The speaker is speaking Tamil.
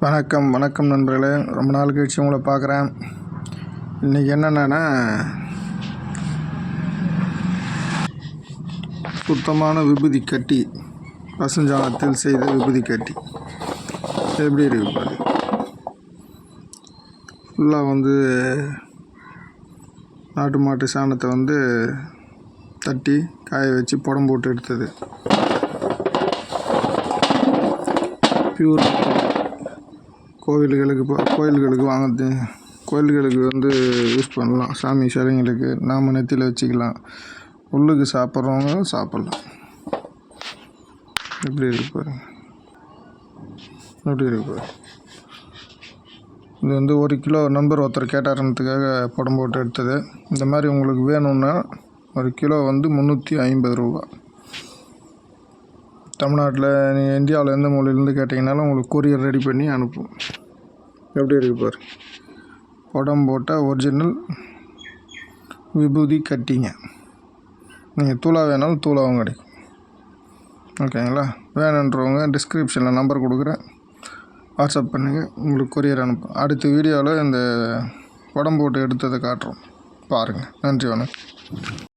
வணக்கம் வணக்கம் நண்பர்களே. ரொம்ப நாள் கழிச்சு உங்களை பார்க்குறேன். இன்றைக்கி என்னென்னா சுத்தமான விபூதி கட்டி பசுஞ்சாணத்தில் செய்த விபூதி கட்டி. எப்படி இருக்கு பாரு. ஃபுல்லாக வந்து நாட்டு மாட்டு சாணத்தை வந்து தட்டி காய வச்சு புடம் போட்டு எடுத்தது. பியூர் கோவில்களுக்கு போ கோயில்களுக்கு வாங்கிறது கோயில்களுக்கு வந்து யூஸ் பண்ணலாம். சாமி சிலைங்களுக்கு நாம் நெத்தியில் வச்சுக்கலாம். உள்ளுக்கு சாப்பிட்றவங்க சாப்பிட்லாம். எப்படி இருக்கு பாருங்க எப்படி இருக்கு பாருங்க இது வந்து ஒரு கிலோ நம்பர் ஒருத்தர் கேட்டாருன்றதுக்காக படம் போட்டு எடுத்தது. இந்த மாதிரி உங்களுக்கு வேணும்னா ஒரு கிலோ வந்து முந்நூற்றி ஐம்பது ரூபா தமிழ்நாட்டில் நீங்கள் இந்தியாவில் எந்த மூலையிலேருந்து கேட்டிங்கனாலும் உங்களுக்கு கொரியர் ரெடி பண்ணி அனுப்பும் எப்படி இருக்கு பாரு? படம் போட்டால் ஒரிஜினல் விபூதி கட்டிங்க. நீங்கள் தூளாக வேணாலும் தூளாகவும் கிடைக்கும். ஓகேங்களா? வேணுன்றவங்க டிஸ்கிரிப்ஷனில் நம்பர் கொடுக்குறேன். வாட்ஸ்அப் பண்ணுங்கள் உங்களுக்கு கொரியர் அனுப்பும் அடுத்த வீடியோவில் இந்த படம் போட்டு எடுத்ததை காட்டுறோம். பாருங்கள் நன்றி வணக்கம்.